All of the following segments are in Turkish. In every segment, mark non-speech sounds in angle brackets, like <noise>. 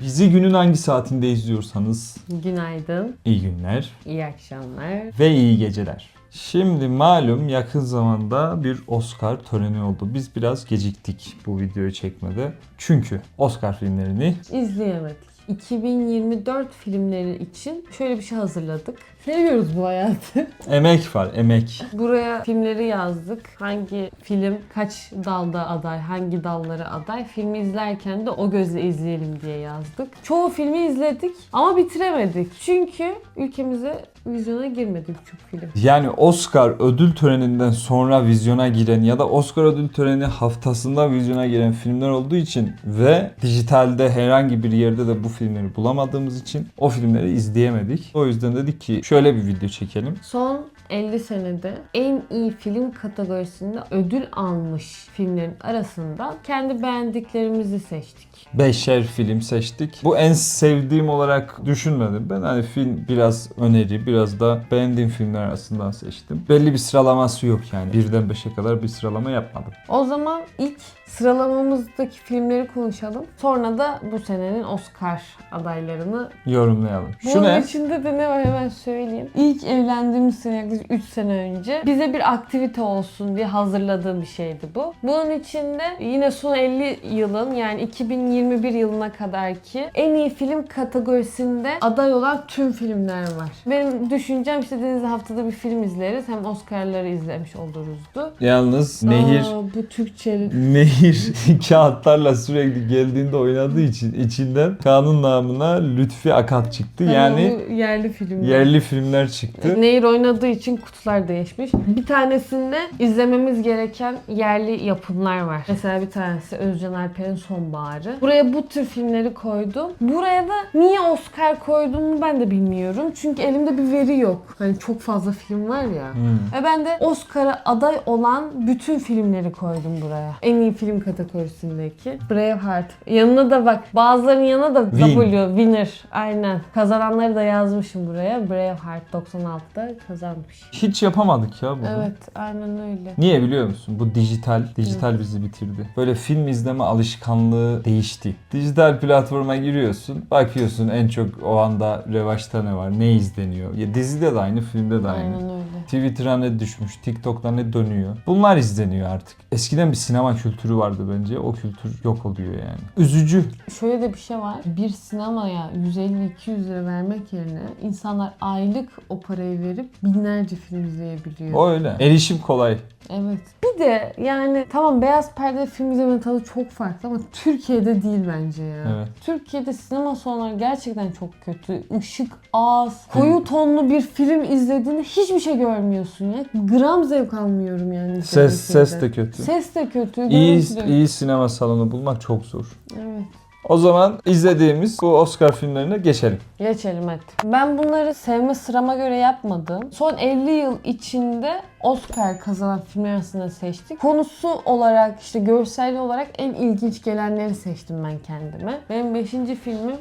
Bizi günün hangi saatinde izliyorsanız Günaydın, iyi günler iyi akşamlar. ve iyi geceler. Şimdi malum yakın zamanda bir Oscar töreni oldu. Biz biraz geciktik bu videoyu çekmede. Çünkü Oscar filmlerini İzleyemedik. 2024 filmleri için şöyle bir şey hazırladık. Seviyoruz bu hayatı. <laughs> emek var, emek. Buraya filmleri yazdık. Hangi film kaç dalda aday, hangi dallara aday. Filmi izlerken de o gözle izleyelim diye yazdık. Çoğu filmi izledik ama bitiremedik. Çünkü ülkemize vizyona girmedi birçok film. Yani Oscar ödül töreninden sonra vizyona giren ya da Oscar ödül töreni haftasında vizyona giren filmler olduğu için ve dijitalde herhangi bir yerde de bu filmleri bulamadığımız için o filmleri izleyemedik. O yüzden dedik ki şöyle bir video çekelim. Son 50 senede en iyi film kategorisinde ödül almış filmlerin arasından kendi beğendiklerimizi seçtik. Beşer film seçtik. Bu en sevdiğim olarak düşünmedim. Ben hani film biraz öneri, biraz da beğendiğim filmler arasından seçtim. Belli bir sıralaması yok yani. Birden beşe kadar bir sıralama yapmadım. O zaman ilk sıralamamızdaki filmleri konuşalım. Sonra da bu senenin Oscar adaylarını. Yorumlayalım. Şu Bunun ne? içinde de ne var hemen söyleyeyim. İlk evlendiğimiz sene yaklaşık 3 sene önce bize bir aktivite olsun diye hazırladığım bir şeydi bu. Bunun içinde yine son 50 yılın yani 2021 yılına kadar ki en iyi film kategorisinde aday olan tüm filmler var. Benim düşüncem işte Deniz'le haftada bir film izleriz hem Oscar'ları izlemiş oluruzdu. Yalnız Nehir Aa, bu Türkçe Nehir <laughs> kağıtlarla sürekli geldiğinde oynadığı için içinden kanun namına Lütfi Akat çıktı. Yani bu yerli film. yerli filmler çıktı. Nehir oynadığı için kutular değişmiş. Bir tanesinde izlememiz gereken yerli yapımlar var. Mesela bir tanesi Özcan Alper'in Sonbaharı. Buraya bu tür filmleri koydum. Buraya da niye Oscar koyduğumu ben de bilmiyorum. Çünkü elimde bir veri yok. Hani çok fazla film var ya. Hmm. Ve ben de Oscar'a aday olan bütün filmleri koydum buraya. En iyi film kategorisindeki Braveheart. Yanına da bak bazılarının yanına da Win. W, winner. Aynen. Kazananları da yazmışım buraya. Braveheart 96'da kazanmış. Hiç yapamadık ya bunu. Evet, aynen öyle. Niye biliyor musun? Bu dijital, dijital bizi bitirdi. Böyle film izleme alışkanlığı değişti. Dijital platforma giriyorsun, bakıyorsun en çok o anda revaçta ne var, ne izleniyor. Ya dizide de aynı, filmde de aynı. Aynen öyle. Twitter'a ne düşmüş, TikTok'ta ne dönüyor. Bunlar izleniyor artık. Eskiden bir sinema kültürü vardı bence. O kültür yok oluyor yani. Üzücü. Şöyle de bir şey var. Bir sinemaya 150-200 lira vermek yerine insanlar aylık o parayı verip binlerce film izleyebiliyor. O öyle. Erişim kolay. Evet. Bir de yani tamam beyaz perde film izleme tadı çok farklı ama Türkiye'de değil bence ya. Evet. Türkiye'de sinema salonları gerçekten çok kötü. Işık az. Koyu tonlu bir film izlediğinde hiçbir şey görmüyorsun ya. Gram zevk almıyorum yani. Ses ses de kötü. Ses de kötü. İyi, iyi sinema salonu bulmak çok zor. Evet. O zaman izlediğimiz bu Oscar filmlerine geçelim. Geçelim hadi. Ben bunları sevme sırama göre yapmadım. Son 50 yıl içinde Oscar kazanan filmler arasında seçtik. Konusu olarak işte görselli olarak en ilginç gelenleri seçtim ben kendime. Benim 5. filmim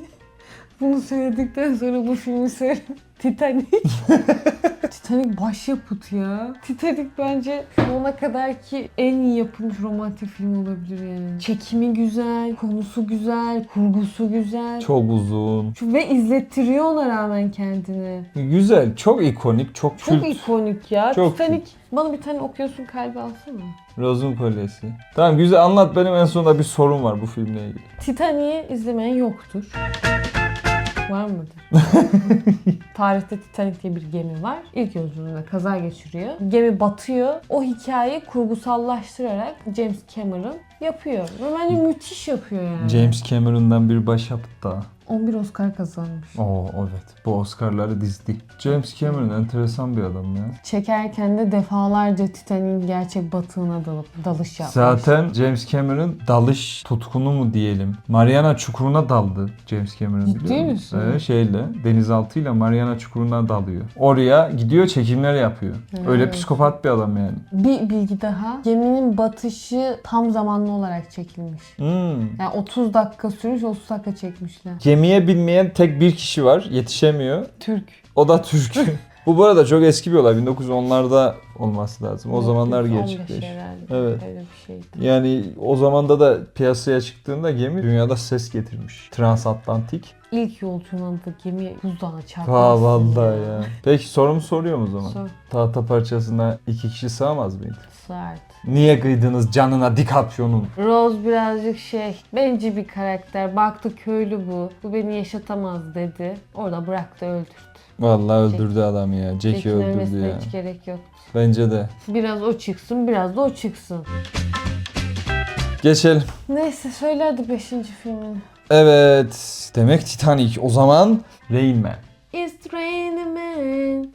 <laughs> bunu söyledikten sonra bu filmi söyleyeyim. Titanic. <laughs> Titanic başyapıt ya. Titanic bence ana kadar ki en iyi yapılmış romantik film olabilir yani. Çekimi güzel, konusu güzel, kurgusu güzel. Çok uzun. Ve izlettiriyor ona rağmen kendini. Güzel, çok ikonik, çok, Çok kült. ikonik ya. Çok Titanic bana bir tane okuyorsun kalbi alsana. Rose'un kolyesi. Tamam güzel anlat benim en sonunda bir sorun var bu filmle ilgili. Titanic'i izlemeyen yoktur. Var mıdır? <laughs> Tarihte Titanic diye bir gemi var. İlk yolculuğunda kaza geçiriyor. Gemi batıyor. O hikayeyi kurgusallaştırarak James Cameron yapıyor. Ve bence müthiş yapıyor yani. James Cameron'dan bir başyapıt daha. 11 Oscar kazanmış. Oo evet. Bu Oscar'ları dizdi. James Cameron enteresan bir adam ya. Çekerken de defalarca Titanic'in gerçek batığına dalıp dalış yapmış. Zaten James Cameron dalış tutkunu mu diyelim. Mariana Çukuru'na daldı James Cameron Ciddi biliyor musun? Evet, şeyle denizaltıyla Mariana Çukuru'na dalıyor. Oraya gidiyor çekimler yapıyor. Öyle Evet. psikopat bir adam yani. Bir bilgi daha. Geminin batışı tam zamanlı olarak çekilmiş. Hmm. Yani 30 dakika sürmüş, 30 dakika çekmişler. Gemiye binmeyen tek bir kişi var. Yetişemiyor. Türk. O da Türk. <laughs> Bu bu arada çok eski bir olay. 1910'larda olması lazım. O zamanlar 1915 gerçekleşti. Evet. Öyle bir şeydi. Yani o zamanda da piyasaya çıktığında gemi dünyada ses getirmiş. Transatlantik. İlk yolculuğunda gemi buzdağına çarpmasın. Ha vallahi ya. Peki sorumu soruyorum o zaman. Sor. Tahta parçasına iki kişi sığamaz mıydı? Sart. Niye kıydınız canına DiCaprio'nun? Rose birazcık şey, bence bir karakter. Baktı köylü bu. Bu beni yaşatamaz dedi. Orada bıraktı öldürdü. Vallahi öldürdü adamı ya. Jack'i Jack'in öldürdü ölmesine ya. hiç gerek yok. Bence de. Biraz o çıksın, biraz da o çıksın. Geçelim. Neyse söyle hadi 5. filmini. Evet. Demek Titanic. O zaman Rain Man. It's raining man.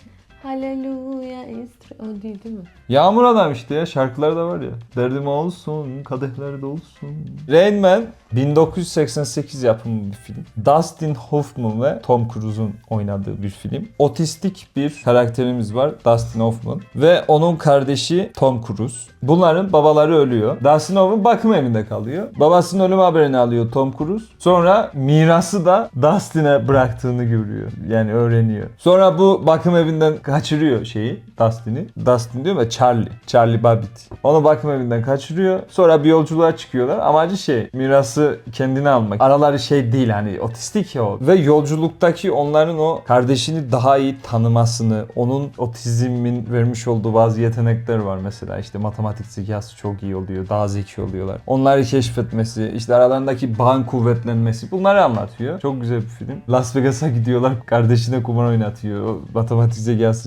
Hallelujah. Ra- O değil değil mi? Yağmur adam işte ya. Şarkıları da var ya. Derdim olsun, kadehler de olsun. Rain Man 1988 yapımı bir film. Dustin Hoffman ve Tom Cruise'un oynadığı bir film. Otistik bir karakterimiz var Dustin Hoffman ve onun kardeşi Tom Cruise. Bunların babaları ölüyor. Dustin Hoffman bakım evinde kalıyor. Babasının ölüm haberini alıyor Tom Cruise. Sonra mirası da Dustin'e bıraktığını görüyor. Yani öğreniyor. Sonra bu bakım evinden kaçırıyor şeyi Dustin'i. Dustin diyor ya Charlie. Charlie Babbitt. Onu bakım evinden kaçırıyor. Sonra bir yolculuğa çıkıyorlar. Amacı şey mirası kendine almak. Araları şey değil hani otistik ya o. Ve yolculuktaki onların o kardeşini daha iyi tanımasını, onun otizmin vermiş olduğu bazı yetenekler var mesela. işte matematik zekası çok iyi oluyor. Daha zeki oluyorlar. Onları keşfetmesi, işte aralarındaki bağın kuvvetlenmesi bunları anlatıyor. Çok güzel bir film. Las Vegas'a gidiyorlar. Kardeşine kumar oynatıyor. Matematik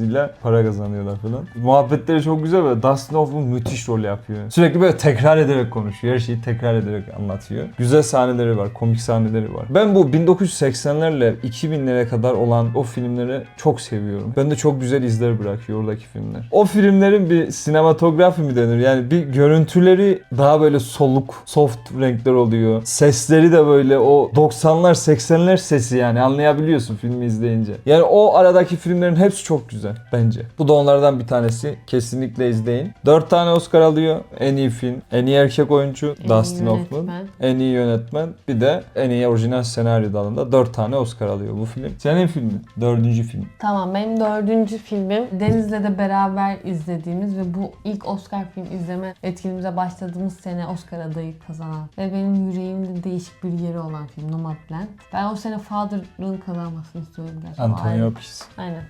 zekasıyla para kazanıyorlar falan. Muhabbetleri çok güzel ve Dustin Hoffman müthiş rol yapıyor. Sürekli böyle tekrar ederek konuşuyor. Her şeyi tekrar ederek anlatıyor. Güzel sahneleri var, komik sahneleri var. Ben bu 1980'lerle 2000'lere kadar olan o filmleri çok seviyorum. Ben de çok güzel izler bırakıyor oradaki filmler. O filmlerin bir sinematografi mi denir? Yani bir görüntüleri daha böyle soluk, soft renkler oluyor. Sesleri de böyle o 90'lar 80'ler sesi yani anlayabiliyorsun filmi izleyince. Yani o aradaki filmlerin hepsi çok güzel bence. Bu da onlardan bir tanesi. Kesinlikle izleyin. 4 tane Oscar alıyor. En iyi film, en iyi erkek oyuncu En Dustin Hoffman. En iyi yönetmen bir de en iyi orijinal senaryo dalında 4 tane Oscar alıyor bu film. Senin filmin. Dördüncü film. Tamam benim dördüncü filmim Deniz'le de beraber izlediğimiz ve bu ilk Oscar film izleme etkinliğimize başladığımız sene Oscar adayı kazanan ve benim yüreğimde değişik bir yeri olan film Nomadland. Ben o sene Father'ın kazanmasını istiyorum gerçekten. Antonio Pis. Aynen.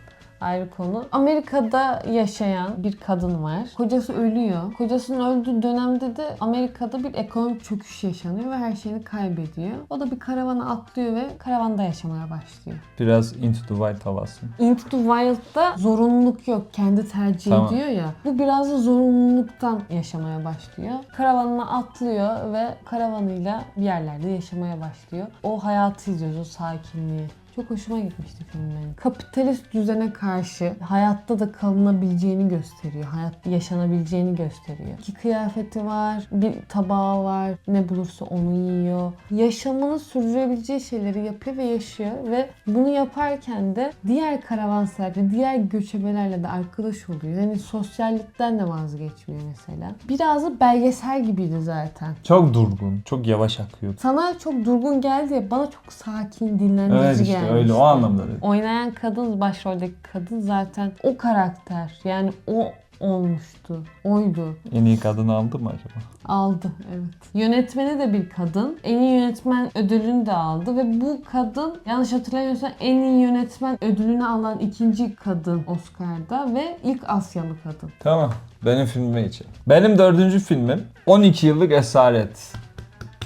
Ayrı konu. Amerika'da yaşayan bir kadın var. Kocası ölüyor. Kocasının öldüğü dönemde de Amerika'da bir ekonomik çöküş yaşanıyor ve her şeyini kaybediyor. O da bir karavana atlıyor ve karavanda yaşamaya başlıyor. Biraz Into the Wild havası. Into the Wild'da zorunluluk yok. Kendi tercih Tamam. ediyor ya. Bu biraz da zorunluluktan yaşamaya başlıyor. Karavanına atlıyor ve karavanıyla bir yerlerde yaşamaya başlıyor. O hayatı izliyoruz, o sakinliği. Çok hoşuma gitmişti film benim. Kapitalist düzene karşı hayatta da kalınabileceğini gösteriyor. Hayatta yaşanabileceğini gösteriyor. İki kıyafeti var, bir tabağı var. Ne bulursa onu yiyor. Yaşamını sürdürebileceği şeyleri yapıyor ve yaşıyor. Ve bunu yaparken de diğer karavanseverle, diğer göçebelerle de arkadaş oluyor. Yani sosyallikten de vazgeçmiyor mesela. Biraz da belgesel gibiydi zaten. Çok durgun, çok yavaş akıyor. Sana çok durgun geldi ya bana çok sakin, dinlendirici Evet işte gelmişti. öyle o anlamda dedim. Oynayan kadın, başroldeki kadın zaten o karakter. Yani o olmuştu. Oydu. En iyi kadını aldı mı acaba? Aldı evet. Yönetmeni de bir kadın. En iyi yönetmen ödülünü de aldı ve bu kadın yanlış hatırlamıyorsam en iyi yönetmen ödülünü alan ikinci kadın Oscar'da ve ilk Asyalı kadın. Tamam. Benim filmime geçelim. Benim dördüncü filmim 12 yıllık esaret.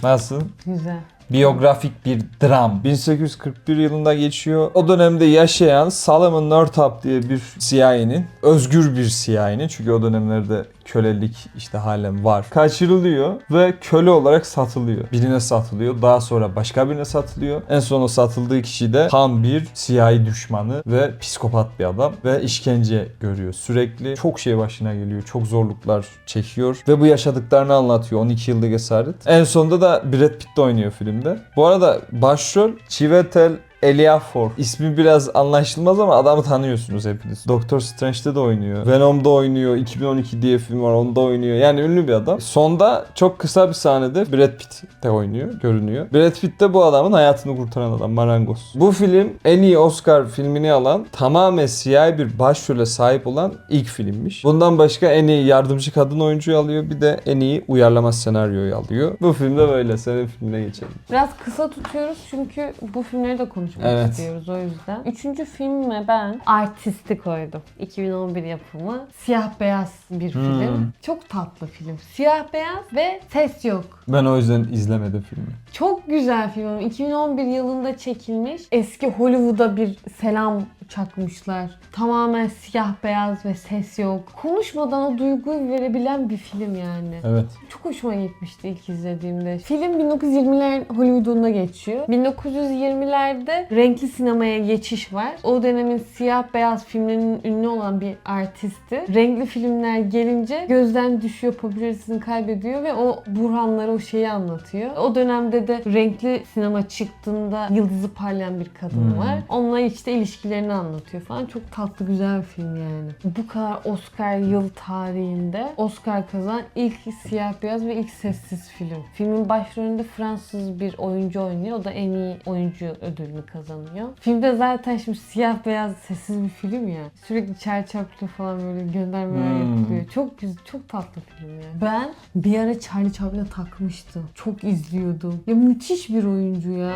Nasıl? Güzel. Biyografik bir dram. 1841 yılında geçiyor. O dönemde yaşayan Solomon Northup diye bir CIA'nin, özgür bir CIA'nin çünkü o dönemlerde kölelik işte halen var. Kaçırılıyor ve köle olarak satılıyor. Birine satılıyor. Daha sonra başka birine satılıyor. En son o satıldığı kişi de tam bir CIA düşmanı ve psikopat bir adam ve işkence görüyor. Sürekli çok şey başına geliyor. Çok zorluklar çekiyor ve bu yaşadıklarını anlatıyor. 12 yıllık esaret. En sonunda da Brad Pitt de oynuyor filmde. Bu arada başrol Chiwetel Eliafor. İsmi biraz anlaşılmaz ama adamı tanıyorsunuz hepiniz. Doctor Strange'de de oynuyor. Venom'da oynuyor. 2012 diye film var onda oynuyor. Yani ünlü bir adam. Sonda çok kısa bir sahnede Brad Pitt de oynuyor. Görünüyor. Brad Pitt de bu adamın hayatını kurtaran adam. Marangoz. Bu film en iyi Oscar filmini alan tamamen siyahi bir başrole sahip olan ilk filmmiş. Bundan başka en iyi yardımcı kadın oyuncuyu alıyor. Bir de en iyi uyarlama senaryoyu alıyor. Bu filmde böyle. Senin filmine geçelim. Biraz kısa tutuyoruz çünkü bu filmleri de konuşmak Evet. istiyoruz o yüzden. Üçüncü filme ben Artist'i koydum. 2011 yapımı. Siyah beyaz bir Hmm. film. Çok tatlı film. Siyah beyaz ve ses yok. Ben o yüzden izlemedim filmi. Çok güzel film. 2011 yılında çekilmiş. Eski Hollywood'a bir selam çakmışlar. Tamamen siyah beyaz ve ses yok. Konuşmadan o duyguyu verebilen bir film yani. Evet. Çok hoşuma gitmişti ilk izlediğimde. Film 1920'ler Hollywood'unda geçiyor. 1920'lerde renkli sinemaya geçiş var. O dönemin siyah beyaz filmlerinin ünlü olan bir artisti. Renkli filmler gelince gözden düşüyor, popülaritesini kaybediyor ve o burhanları, o şeyi anlatıyor. O dönemde de renkli sinema çıktığında yıldızı parlayan bir kadın Hmm. var. Onunla işte ilişkilerini anlatıyor falan. Çok tatlı güzel bir film yani. Bu kadar Oscar yıl tarihinde Oscar kazanan ilk siyah beyaz ve ilk sessiz film. Filmin başrolünde Fransız bir oyuncu oynuyor. O da en iyi oyuncu ödülünü kazanıyor. Filmde zaten şimdi siyah beyaz sessiz bir film ya. Sürekli Chaplin falan böyle göndermeler Hmm. yapılıyor. Çok güzel, çok tatlı film ya. Ben bir ara Charlie Chaplin'e takmıştım. Çok izliyordum. Ya müthiş bir oyuncu ya.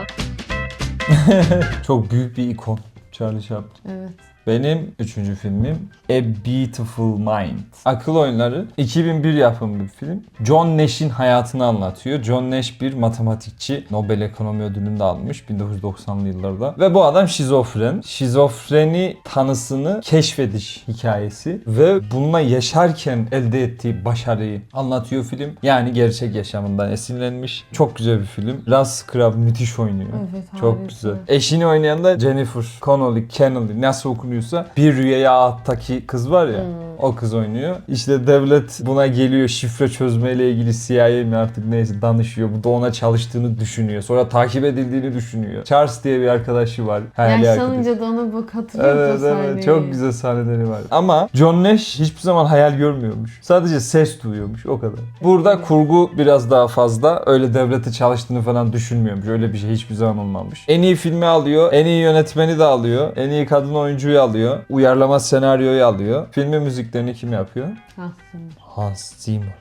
<laughs> Çok büyük bir ikon. Charlie Chaplin. Evet. Benim üçüncü filmim A Beautiful Mind. Akıl Oyunları 2001 yapımı bir film. John Nash'in hayatını anlatıyor. John Nash bir matematikçi. Nobel Ekonomi Ödülünü de almış 1990'lı yıllarda. Ve bu adam şizofren. Şizofreni tanısını keşfediş hikayesi. Ve bununla yaşarken elde ettiği başarıyı anlatıyor film. Yani gerçek yaşamından esinlenmiş. Çok güzel bir film. Russ Crab müthiş oynuyor. Evet, Çok harika. güzel. Eşini oynayan da Jennifer Connelly, Connelly nasıl okunuyorsa bir rüyaya attaki kız var ya. Hmm. O kız oynuyor. İşte devlet buna geliyor şifre çözmeyle ilgili CIA mi artık neyse danışıyor. Bu da ona çalıştığını düşünüyor. Sonra takip edildiğini düşünüyor. Charles diye bir arkadaşı var. Hayali. Yaşlanınca da ona bak hatırlıyor Evet evet çok güzel sahneleri var. Ama John Nash hiçbir zaman hayal görmüyormuş. Sadece ses duyuyormuş o kadar. Burada kurgu biraz daha fazla. Öyle devlete çalıştığını falan düşünmüyormuş. Öyle bir şey hiçbir zaman olmamış. En iyi filmi alıyor. En iyi yönetmeni de alıyor. En iyi kadın oyuncuyu alıyor. Uyarlama senaryoyu alıyor. Filmin müziklerini kim yapıyor? Aslında. Hans Zimmer.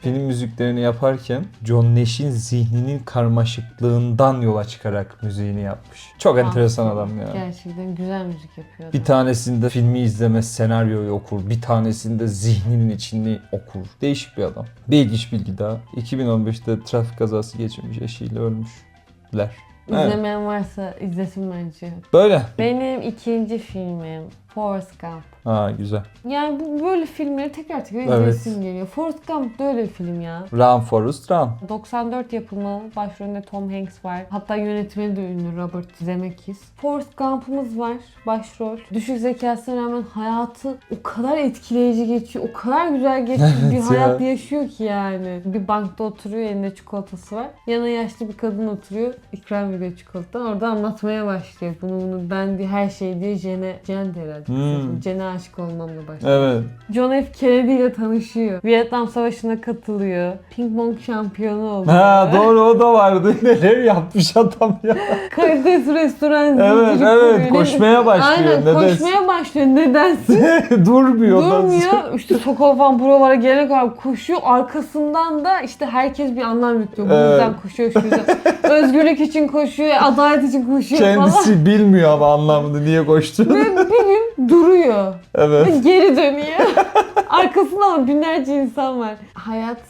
Film müziklerini yaparken John Nash'in zihninin karmaşıklığından yola çıkarak müziğini yapmış. Çok enteresan adam ya. Gerçekten güzel müzik yapıyor. Bir tanesinde filmi izlemez, senaryoyu okur. Bir tanesinde zihninin içini okur. Değişik bir adam. Bir ilginç bilgi daha. 2015'te trafik kazası geçirmiş, eşiyle ölmüşler. İzlemeyen varsa izlesin bence. Böyle. Benim ikinci filmim Forrest Gump. Ha güzel. Yani bu böyle filmleri tekrar tekrar Evet. izlesim geliyor. Forrest Gump da öyle bir film ya. Run Forrest Run. 94 yapımı, başrolünde Tom Hanks var. Hatta yönetmeni de ünlü Robert Zemeckis. Forrest Gump'ımız var, başrol. Düşük zekasına rağmen hayatı o kadar etkileyici geçiyor, o kadar güzel geçiyor <laughs> bir hayat ya. yaşıyor ki yani. Bir bankta oturuyor, elinde çikolatası var. Yanına yaşlı bir kadın oturuyor, ikram ediyor çikolata. Orada anlatmaya başlıyor. Bunu bunu ben her şey diye Jen'e, Jen de herhalde. Hmm. Jen'e aşık olmamla başlıyor. Evet. John F. Kennedy ile tanışıyor. Vietnam Savaşı'na katılıyor. Ping pong şampiyonu oluyor. Ha doğru o da vardı. <laughs> Neler yapmış adam ya. Karides restoran Evet zinciri evet kuruyor. koşmaya başlıyor. Aynen Neden? koşmaya başlıyor. Nedensiz <laughs> Durmuyor. durmuyor. <laughs> İşte sokağa falan buralara gelene kadar koşuyor. Arkasından da işte herkes bir anlam yüklüyor. Bu Evet. yüzden koşuyor şu yüzden. Özgürlük için koşuyor, adalet için koşuyor falan. Kendisi bilmiyor ama anlamını niye koştuğunu. Ve bir gün duruyor. evet. Ve geri dönüyor. <laughs> Arkasında ama binlerce insan var. Hayat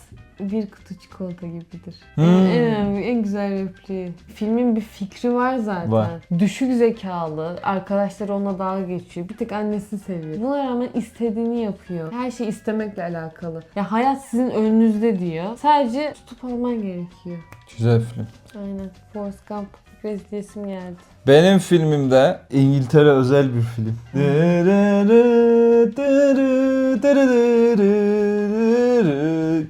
bir kutu çikolata gibidir. Hmm. En, önemli, en güzel repliği. Filmin bir fikri var zaten. Var. Düşük zekalı, arkadaşları onunla dalga geçiyor. Bir tek annesini seviyor. Buna rağmen istediğini yapıyor. Her şey istemekle alakalı. Ya hayat sizin önünüzde diyor. Sadece tutup alman gerekiyor. Güzel film. Aynen. Forrest Gump biraz izleyesim geldi. Benim filmimde İngiltere özel bir film.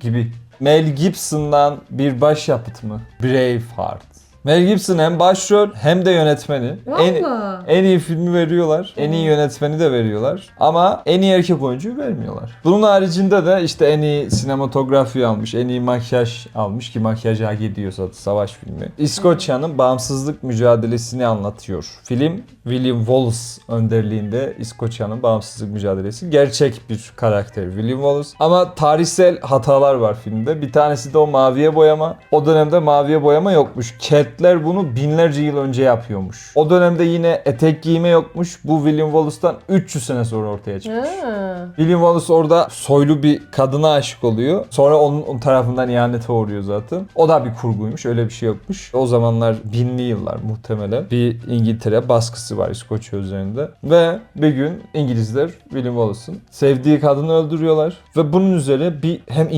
gibi. Mel Gibson'dan bir başyapıt mı? Braveheart. Mel Gibson hem başrol hem de yönetmeni. En, Valla. en iyi filmi veriyorlar. En iyi yönetmeni de veriyorlar. Ama en iyi erkek oyuncuyu vermiyorlar. Bunun haricinde de işte en iyi sinematografi almış, en iyi makyaj almış ki makyaj hak ediyor zaten savaş filmi. İskoçya'nın bağımsızlık mücadelesini anlatıyor. Film William Wallace önderliğinde İskoçya'nın bağımsızlık mücadelesi. Gerçek bir karakter William Wallace. Ama tarihsel hatalar var filmde. Bir tanesi de o maviye boyama. O dönemde maviye boyama yokmuş. Keltler bunu binlerce yıl önce yapıyormuş. O dönemde yine etek giyme yokmuş. Bu William Wallace'tan 300 sene sonra ortaya çıkmış. Ha. William Wallace orada soylu bir kadına aşık oluyor. Sonra onun, onun tarafından ihanete uğruyor zaten. O da bir kurguymuş. Öyle bir şey yokmuş. O zamanlar binli yıllar muhtemelen. Bir İngiltere baskısı var İskoçya üzerinde. Ve bir gün İngilizler William Wallace'ın sevdiği kadını öldürüyorlar. Ve bunun üzerine bir hem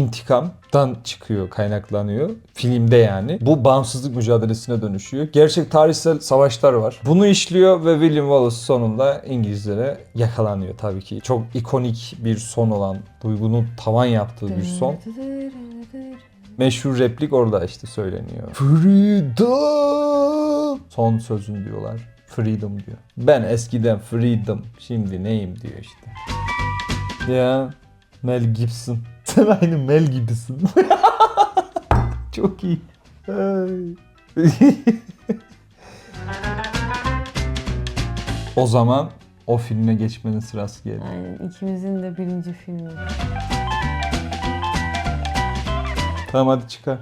intikamdan çıkıyor, kaynaklanıyor. Filmde yani. Bu bağımsızlık mücadelesine dönüşüyor. Gerçek tarihsel savaşlar var. Bunu işliyor ve William Wallace sonunda İngilizlere yakalanıyor tabii ki. Çok ikonik bir son olan, duygunun tavan yaptığı bir son. Meşhur replik orada işte söyleniyor. Freedom! Son sözün diyorlar. Freedom diyor. Ben eskiden freedom, şimdi neyim diyor işte. Ya Mel Gibson. Sen aynı Mel gibisin. <laughs> Çok iyi. <laughs> O zaman o filme geçmenin sırası geldi. Aynen ikimizin de birinci filmi. Tamam hadi çıkar.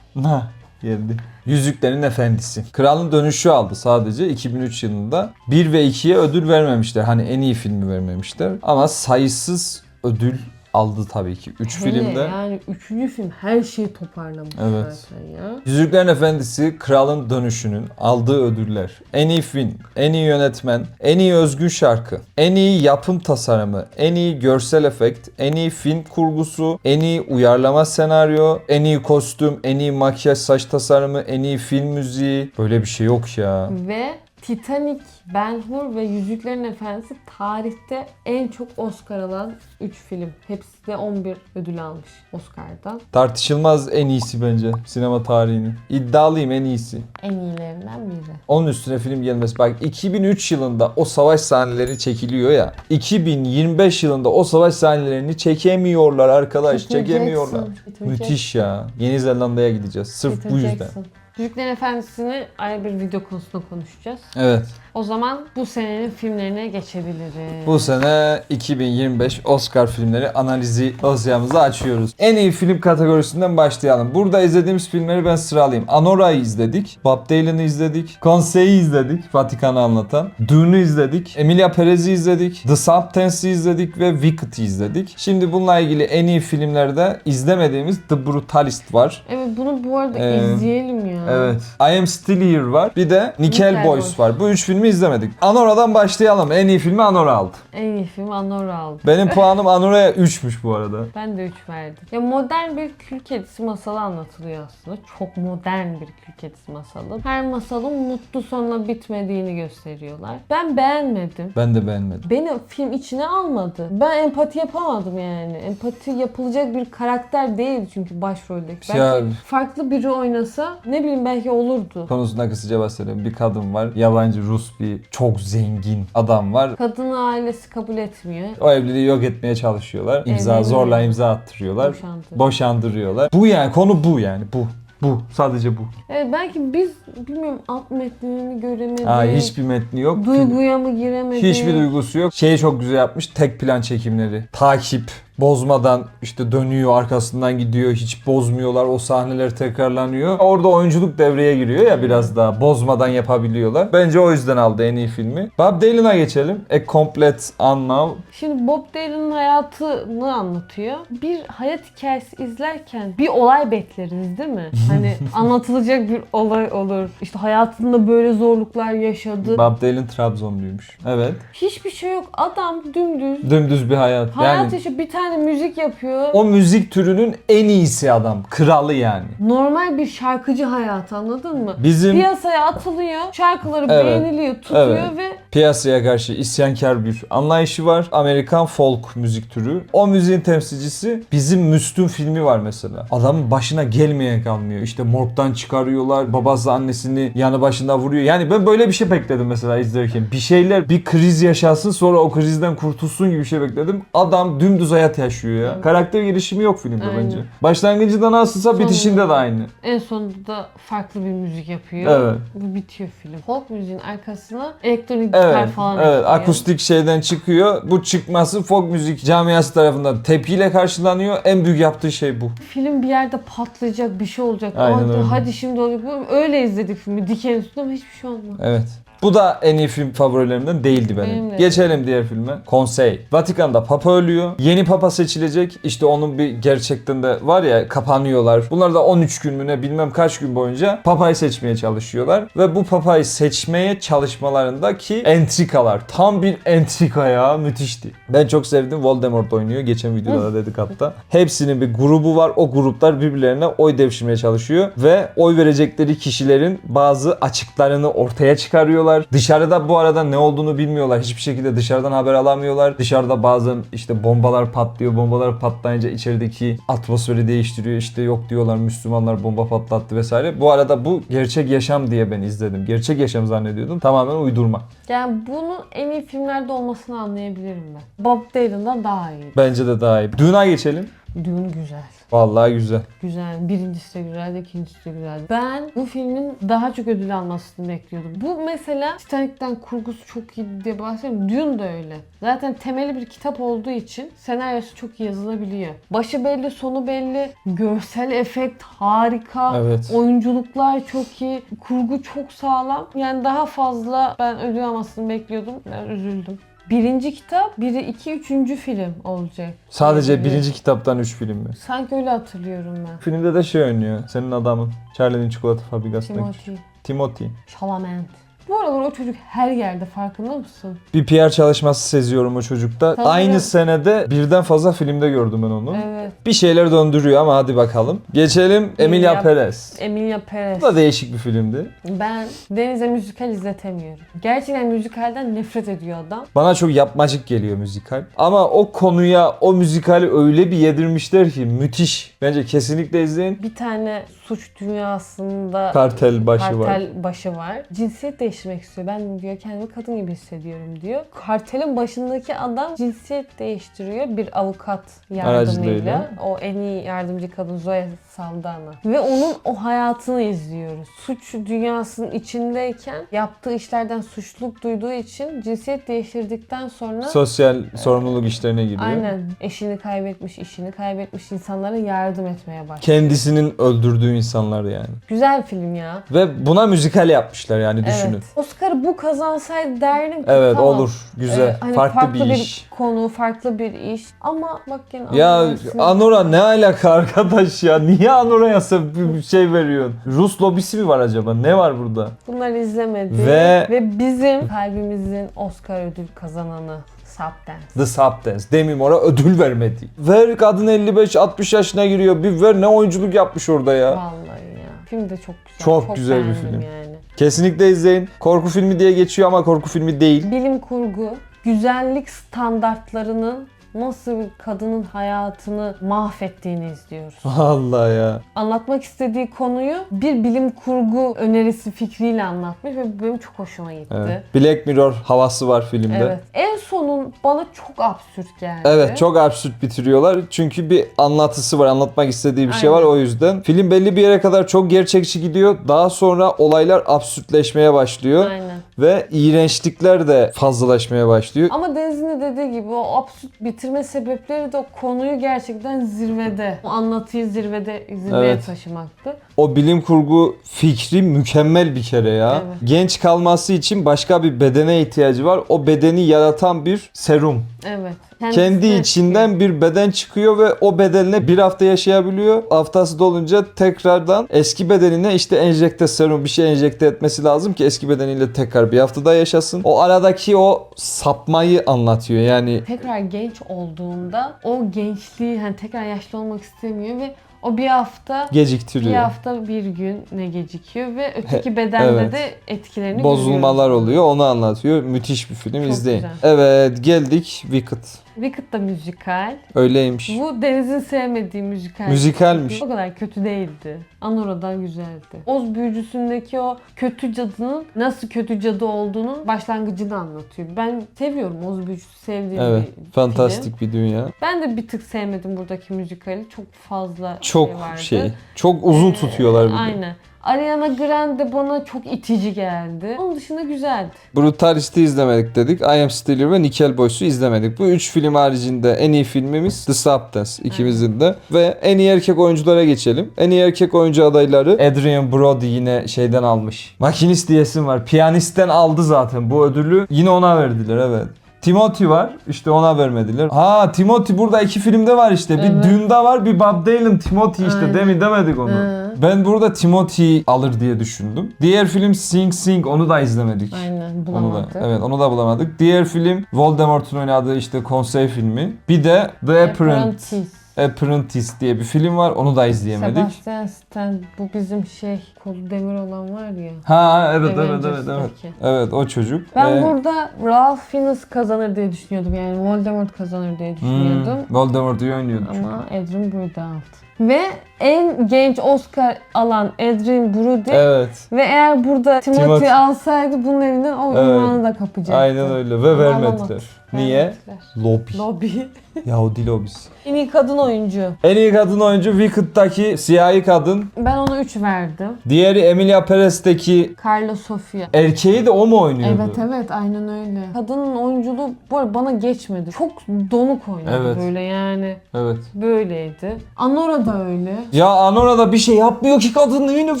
Na geldi. Yüzüklerin Efendisi. Kralın Dönüşü aldı sadece 2003 yılında. 1 ve 2'ye ödül vermemişler. Hani en iyi filmi vermemişler. Ama sayısız ödül aldı tabii ki. 3 Hele filmde. yani üçüncü film her şeyi toparlamış Evet. zaten ya. Yüzüklerin Efendisi Kralın Dönüşü'nün aldığı ödüller. En iyi film, en iyi yönetmen, en iyi özgün şarkı, en iyi yapım tasarımı, en iyi görsel efekt, en iyi film kurgusu, en iyi uyarlama senaryo, en iyi kostüm, en iyi makyaj saç tasarımı, en iyi film müziği. Böyle bir şey yok ya. Ve Titanic, Ben Hur ve Yüzüklerin Efendisi tarihte en çok Oscar alan 3 film. Hepsi de 11 ödül almış Oscar'dan. Tartışılmaz en iyisi bence sinema tarihinin. İddialıyım en iyisi. En iyilerinden biri. Onun üstüne film gelmez. Bak 2003 yılında o savaş sahneleri çekiliyor ya. 2025 yılında o savaş sahnelerini çekemiyorlar arkadaş. Peter Çekemiyorlar. Jackson, Peter Müthiş ya. Yeni Zelanda'ya gideceğiz. Sırf Peter bu yüzden. Jackson. Yüzüklerin Efendisi'ni ayrı bir video konusunda konuşacağız. Evet. O zaman bu senenin filmlerine geçebiliriz. Bu sene 2025 Oscar filmleri analizi dosyamızı açıyoruz. En iyi film kategorisinden başlayalım. Burada izlediğimiz filmleri ben sıralayayım. Anora'yı izledik. Bob Dylan'ı izledik. Conseil'i izledik. Vatikan'ı anlatan. Dune'u izledik. Emilia Perez'i izledik. The Substance'i izledik ve Wicked'ı izledik. Şimdi bununla ilgili en iyi filmlerde izlemediğimiz The Brutalist var. Evet bunu bu arada Ee, izleyelim ya. Evet. I Am Still Here var. Bir de Nickel, Nickel Boys Boys. var. Bu üç filmi izlemedik. Anora'dan başlayalım. En iyi filmi Anora aldı. En iyi film Anora aldı. Benim <laughs> puanım Anora'ya 3'müş bu arada. Ben de 3 verdim. Ya modern bir kül kedisi masalı anlatılıyor aslında. Çok modern bir kül kedisi masalı. Her masalın mutlu sonla bitmediğini gösteriyorlar. Ben beğenmedim. Ben de beğenmedim. Beni film içine almadı. Ben empati yapamadım yani. Empati yapılacak bir karakter değil çünkü başroldeki. Belki Ya- farklı biri oynasa ne bileyim belki olurdu. Konusunda kısaca bahsedelim. Bir kadın var. Yabancı Rus bir çok zengin adam var. Kadını ailesi kabul etmiyor. O evliliği yok etmeye çalışıyorlar. İmza Evleniyor. zorla imza attırıyorlar. Boşandı. Boşandırıyorlar. Bu yani konu bu yani bu. Bu. Sadece bu. Evet belki biz bilmiyorum alt metnini göremedik. Aa, hiçbir metni yok. Duyguya mı giremedik? Hiçbir duygusu yok. Şeyi çok güzel yapmış. Tek plan çekimleri. Takip. Bozmadan işte dönüyor arkasından gidiyor. Hiç bozmuyorlar. O sahneler tekrarlanıyor. Orada oyunculuk devreye giriyor ya biraz daha. Bozmadan yapabiliyorlar. Bence o yüzden aldı en iyi filmi. Bob Dylan'a geçelim. A Complete Unknown. Şimdi Bob Dylan'ın hayatını anlatıyor. Bir hayat hikayesi izlerken bir olay bekleriz değil mi? <laughs> Hani anlatılacak bir olay olur. İşte hayatında böyle zorluklar yaşadı. Bob Dylan Trabzonluymuş. Evet. Hiçbir şey yok. Adam dümdüz Dümdüz bir hayat. hayat Yani yaşıyor. Bir tane Yani müzik yapıyor. O müzik türünün en iyisi adam. Kralı yani. Normal bir şarkıcı hayatı anladın mı? Bizim Piyasaya atılıyor, şarkıları Evet. beğeniliyor, tutuyor Evet. ve piyasaya karşı isyankar bir anlayışı var. Amerikan folk müzik türü. O müziğin temsilcisi bizim Müslüm filmi var mesela. Adamın başına gelmeyen kalmıyor. İşte morgdan çıkarıyorlar. Babası annesini yanı başında vuruyor. Yani ben böyle bir şey bekledim mesela izlerken. Bir şeyler bir kriz yaşasın sonra o krizden kurtulsun gibi bir şey bekledim. Adam dümdüz hayat yaşıyor ya. Evet. Karakter gelişimi yok filmde Aynen. bence. Başlangıcında nasılsa bitişinde de aynı. en sonunda farklı bir müzik yapıyor. Evet. Bu bitiyor film. Folk müziğin arkasına elektronik gitar Evet, falan evet ekliyor. akustik şeyden çıkıyor. Bu çıkması folk müzik camiası tarafından tepkiyle karşılanıyor. En büyük yaptığı şey bu. Film bir yerde patlayacak, bir şey olacak. Aynen Hadi, öyle. hadi şimdi olacak. Öyle izledik filmi. Diken üstünde ama hiçbir şey olmadı. Evet. Bu da en iyi film favorilerimden değildi benim. Benim de. Geçelim diğer filme. Konsey. Vatikan'da papa ölüyor. Yeni papa seçilecek. İşte onun bir gerçekten de var ya kapanıyorlar. Bunlar da 13 gün mü ne bilmem kaç gün boyunca papayı seçmeye çalışıyorlar. Ve bu papayı seçmeye çalışmalarındaki entrikalar. Tam bir entrika ya. Müthişti. Ben çok sevdim. Voldemort oynuyor. Geçen videoda da <laughs> dedik hatta. Hepsinin bir grubu var. O gruplar birbirlerine oy devşirmeye çalışıyor. Ve oy verecekleri kişilerin bazı açıklarını ortaya çıkarıyorlar. Dışarıda bu arada ne olduğunu bilmiyorlar. Hiçbir şekilde dışarıdan haber alamıyorlar. Dışarıda bazen işte bombalar patlıyor. Bombalar patlayınca içerideki atmosferi değiştiriyor. İşte yok diyorlar Müslümanlar bomba patlattı vesaire. Bu arada bu gerçek yaşam diye ben izledim. Gerçek yaşam zannediyordum. Tamamen uydurma. Yani bunun en iyi filmlerde olmasını anlayabilirim ben. Bob Dylan'dan daha iyi. Bence de daha iyi. Dune'a geçelim. Dune güzel. Vallahi güzel. Güzel. Birincisi de güzeldi, ikincisi de güzeldi. Ben bu filmin daha çok ödül almasını bekliyordum. Bu mesela Titanic'ten kurgusu çok iyi diye bahsediyorum. Dune da öyle. Zaten temeli bir kitap olduğu için senaryosu çok iyi yazılabiliyor. Başı belli, sonu belli. Görsel efekt harika. Evet. Oyunculuklar çok iyi. Kurgu çok sağlam. Yani daha fazla ben ödül almasını bekliyordum. Ben üzüldüm. Birinci kitap, biri iki, üçüncü film olacak. Sadece Evet. birinci kitaptan 3 film mi? Sanki öyle hatırlıyorum ben. Filmde de şey oynuyor. Senin adamın. Charlie'nin çikolata fabrikasındaki. Timothy Timothy. Chalamet. Bu aralar o çocuk her yerde farkında mısın? Bir PR çalışması seziyorum o çocukta. Tabii. Aynı senede birden fazla filmde gördüm ben onu. Evet. Bir şeyler döndürüyor ama hadi bakalım. Geçelim Emilia Emilia- Perez. Emilia Perez. Bu da değişik bir filmdi. Ben Deniz'e müzikal izletemiyorum. Gerçekten müzikalden nefret ediyor adam. Bana çok yapmacık geliyor müzikal. Ama o konuya, o müzikali öyle bir yedirmişler ki müthiş. Bence kesinlikle izleyin. Bir tane suç dünyasında Kartel başı var. kartel başı var. Cinsiyet değiştirmek istiyor. Ben diyor kendimi kadın gibi hissediyorum diyor. Kartelin başındaki adam cinsiyet değiştiriyor bir avukat yardımıyla. O en iyi yardımcı kadın Zoe Saldana. Ve onun o hayatını izliyoruz. Suç dünyasının içindeyken yaptığı işlerden suçluluk duyduğu için cinsiyet değiştirdikten sonra Sosyal sorumluluk işlerine giriyor. aynen eşini kaybetmiş, işini kaybetmiş insanlara yardım etmeye başlıyor. Kendisinin öldürdüğü insanlar yani. Güzel film ya. Ve buna müzikal yapmışlar yani düşünün. Oscar'ı bu kazansaydı derdim ki Evet tamam. olur. Güzel. Ee, hani farklı, bir iş. konu, farklı bir iş. Ama bak gene Ya Anora ne alaka arkadaş ya? Niye Anora'ya bir şey veriyorsun? Rus lobisi mi var acaba? Ne var burada? Bunları izlemedi. Ve- Ve bizim kalbimizin Oscar ödül kazananı Substance. The Substance. Demi Moore'a ödül vermedi. Ver kadın 55-60 yaşına giriyor. Bir ver ne oyunculuk yapmış orada ya. Vallahi ya. Film de çok güzel. Çok güzel bir film. Yani. Kesinlikle izleyin. Korku filmi diye geçiyor ama korku filmi değil. Bilim kurgu, güzellik standartlarının nasıl bir kadının hayatını mahvettiğini izliyoruz. <laughs> Allah ya. anlatmak istediği konuyu bir bilim kurgu önerisi fikriyle anlatmış ve benim çok hoşuma gitti. Evet. Evet. Black Mirror havası var filmde. En sonun bana çok absürt geldi. Evet çok absürt bitiriyorlar. Çünkü bir anlatısı var. Anlatmak istediği bir şey var Aynen. o yüzden. Film belli bir yere kadar çok gerçekçi gidiyor. Daha sonra olaylar absürtleşmeye başlıyor. Aynen. Ve iğrençlikler de fazlalaşmaya başlıyor. Ama Deniz'in de dediği gibi o absürt bitirme sebepleri de o konuyu gerçekten zirvede, o anlatıyı zirvede zirveye Evet. taşımaktı. O bilim kurgu fikri mükemmel bir kere ya. Evet. Genç kalması için başka bir bedene ihtiyacı var. O bedeni yaratan bir serum. Evet. Kendi Kendisine içinden bir beden çıkıyor ve o bedenle bir hafta yaşayabiliyor. Haftası dolunca tekrardan eski bedenine işte enjekte serum bir şey enjekte etmesi lazım ki eski bedeniyle tekrar bir hafta daha yaşasın. O aradaki o sapmayı anlatıyor. Yani Tekrar genç olduğunda o gençliği hani tekrar yaşlı olmak istemiyor ve o bir hafta bir geciktiriyor. hafta bir gün ne gecikiyor ve öteki bedende evet. de etkilerini Bozulmalar görüyoruz. oluyor. Onu anlatıyor. Müthiş bir film. Çok izleyin. güzel. Evet, geldik Wicked. Wicked da müzikal. Öyleymiş. Bu Deniz'in sevmediği müzikal. Müzikalmiş. O kadar kötü değildi. Anora'dan güzeldi. Oz büyücüsündeki o kötü cadının nasıl kötü cadı olduğunun başlangıcını anlatıyor. Ben seviyorum Oz büyücüsü sevdiğim Evet. bir. Fantastik bir dünya. Ben de bir tık sevmedim buradaki müzikali. Çok fazla Çok şey vardı. şey. Çok uzun tutuyorlar bir de. Aynen. Ariana Grande bana çok itici geldi. Onun dışında güzeldi. Brutalist'i izlemedik dedik. I Am Stiller ve Nickel Boys'u izlemedik. Bu üç film haricinde en iyi filmimiz The Substance ikimizin de. Ve en iyi erkek oyunculara geçelim. En iyi erkek oyuncu adayları Adrian Brody yine şeyden almış. Makinist diyesim var. Piyanisten aldı zaten bu ödülü. Yine ona verdiler evet. Timothy var. İşte ona vermediler. Ha Timothy burada iki filmde var işte. Bir Evet. Dune'da var bir Bob Dylan Timothy işte. Aynen. Demin demedik onu. Hı. Ben burada Timothy alır diye düşündüm. Diğer film Sing Sing onu da izlemedik. Aynen Onu da, bulamadık. evet onu da bulamadık. Diğer film Voldemort'un oynadığı işte konsey filmi. Bir de The Apprentice. Apprentice. Apprentice diye bir film var. Onu da izleyemedik. Sebastian Stan bu bizim şey kolu demir olan var ya. Ha evet evet evet evet. Evet o çocuk. Ben Ee, burada Ralph Fiennes kazanır diye düşünüyordum. Yani Voldemort kazanır diye düşünüyordum. hmm, Voldemort'u iyi oynuyordu. Ama Adrian Brody aldı. Ve en genç Oscar alan Adrian Brody Evet. ve eğer burada Timothy, Timothy. alsaydı bunun elinden o Evet. ünvanı da kapacaktı. Aynen öyle ve vermediler. Niye? Vermediler. Lobby. Lobby. <laughs> Yahudi lobisi. en iyi kadın oyuncu. En iyi kadın oyuncu Wicked'daki siyahi kadın. Ben ona 3 verdim. Diğeri Emilia Perez'teki Carla Sofia. erkeği de o mu oynuyordu? Evet evet aynen öyle. Kadının oyunculuğu bu arada bana geçmedi. Çok donuk oynadı Evet. böyle yani. Evet. Böyleydi. Anora da öyle. Ya Anora da bir şey yapmıyor ki kadın neyine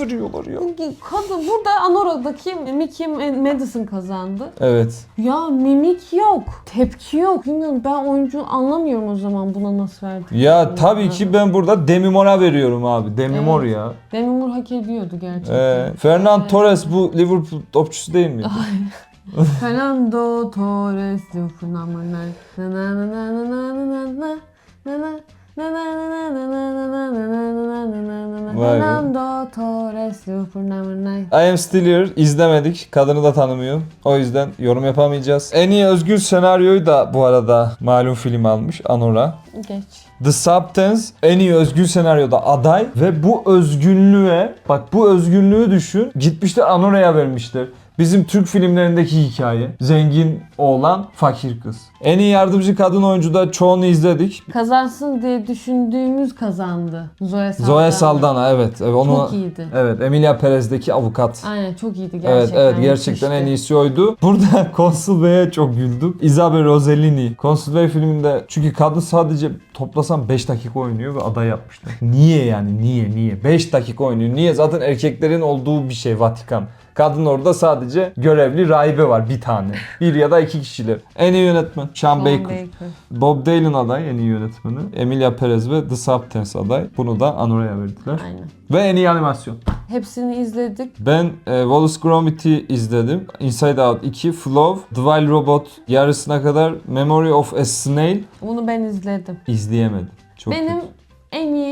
veriyorlar ya. Kadın burada Anora'daki Mickey Madison kazandı. Evet. Ya mimik yok. Tepki yok. Bilmiyorum ben oyuncu anlamıyorum o zaman buna nasıl verdi. Ya tabii ki ben burada Demi Moore'a veriyorum abi. Demi Evet. Moore ya. Demi Moore hak ediyordu gerçekten. Ee, Fernand Evet. Torres bu Liverpool topçusu değil mi? <laughs> Fernando Torres Liverpool number nine. Na na na na na na na na na na. Na Vay be. I am still here. izlemedik. Kadını da tanımıyorum. O yüzden yorum yapamayacağız. En iyi özgür senaryoyu da bu arada malum film almış Anura. Geç. The Substance en iyi özgür senaryoda aday ve bu özgünlüğe bak bu özgünlüğü düşün gitmişler Anora'ya vermişler. Bizim Türk filmlerindeki hikaye. Zengin oğlan, fakir kız. En iyi yardımcı kadın oyuncu da çoğunu izledik. Kazansın diye düşündüğümüz kazandı. Zoe Saldana. Zoe Saldana evet. evet onu, Çok iyiydi. Evet Emilia Perez'deki avukat. Aynen çok iyiydi gerçekten. Evet evet gerçekten en iyisi oydu. Burada <laughs> Consul Bey'e çok güldüm. Isabel Rossellini. Consul Bey filminde çünkü kadın sadece toplasam 5 dakika oynuyor ve aday yapmışlar. Niye yani niye niye? 5 dakika oynuyor. Niye? Zaten erkeklerin olduğu bir şey Vatikan. Kadın orada sadece görevli rahibe var bir tane. Bir ya da iki kişiler. En iyi yönetmen Sean Baker. Baker. Bob Dylan aday en iyi yönetmeni. Emilia Perez ve The Substance aday. Bunu da Anora'ya verdiler. Aynen. Ve en iyi animasyon. Hepsini izledik. Ben e, Wallace Gromit'i izledim. Inside Out 2, Flow, The Wild Robot yarısına kadar Memory of a Snail Bunu ben izledim. izleyemedim. Çok Benim kötü. en iyi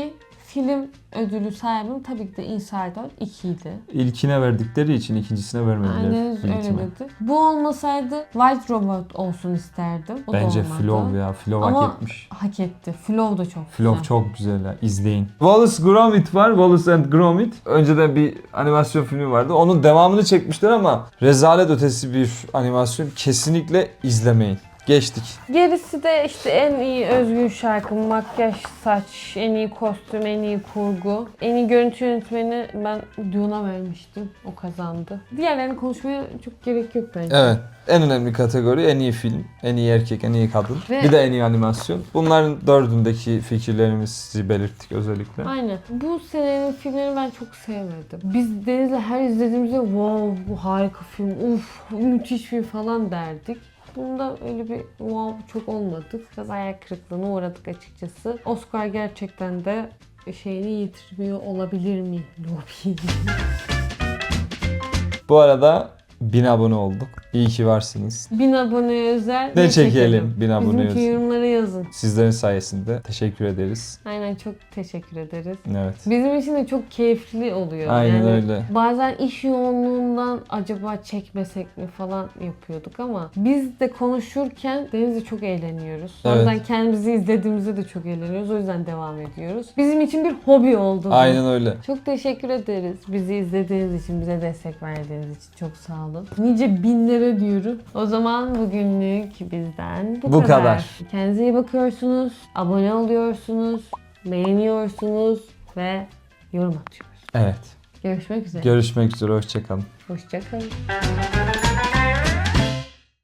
film ödülü sahibim tabii ki de Inside Out 2'ydi. İlkine verdikleri için ikincisine vermediler. Aynen öyle dedi. Bu olmasaydı White Robot olsun isterdim. O Bence. Flow ya. Flow Ama hak etmiş. hak etti. Flow da çok Flow güzel. çok güzel ya. İzleyin. Wallace Gromit var. Wallace and Gromit. Önceden bir animasyon filmi vardı. Onun devamını çekmişler ama rezalet ötesi bir animasyon. Kesinlikle izlemeyin. Geçtik. Gerisi de işte en iyi özgün şarkı, makyaj, saç, en iyi kostüm, en iyi kurgu. En iyi görüntü yönetmeni ben Dune'a vermiştim. O kazandı. Diğerlerini konuşmaya çok gerek yok bence. Evet. En önemli kategori en iyi film, en iyi erkek, en iyi kadın. Ve- Bir de en iyi animasyon. Bunların dördündeki fikirlerimizi belirttik özellikle. Aynen. Bu senenin filmlerini ben çok sevmedim. Biz Deniz'le her izlediğimizde wow bu harika film, uf müthiş film falan derdik. Bunda öyle bir wow çok olmadık. Biraz ayak kırıklığına uğradık açıkçası. Oscar gerçekten de şeyini yitirmiyor olabilir mi? Lobby. <laughs> Bu arada 1000 abone olduk. İyi ki varsınız. 1000 aboneye özel Ne çekelim 1000 abone Bizimki özel. yorumlara yazın. Sizlerin sayesinde teşekkür ederiz. Aynen çok teşekkür ederiz. Evet. Bizim için de çok keyifli oluyor. Aynen yani öyle. Bazen iş yoğunluğundan acaba çekmesek mi falan yapıyorduk ama biz de konuşurken Deniz'le çok eğleniyoruz. Evet. kendimizi izlediğimizde de çok eğleniyoruz. O yüzden devam ediyoruz. Bizim için bir hobi oldu bu. Aynen öyle. Çok teşekkür ederiz. Bizi izlediğiniz için, bize destek verdiğiniz için çok sağ olun. Nice binlere diyorum. O zaman bugünlük bizden bu, Bu kadar. Kendinize iyi bakıyorsunuz, abone oluyorsunuz, beğeniyorsunuz ve yorum atıyoruz. Evet. Görüşmek üzere. Görüşmek üzere. Hoşçakalın. Hoşçakalın.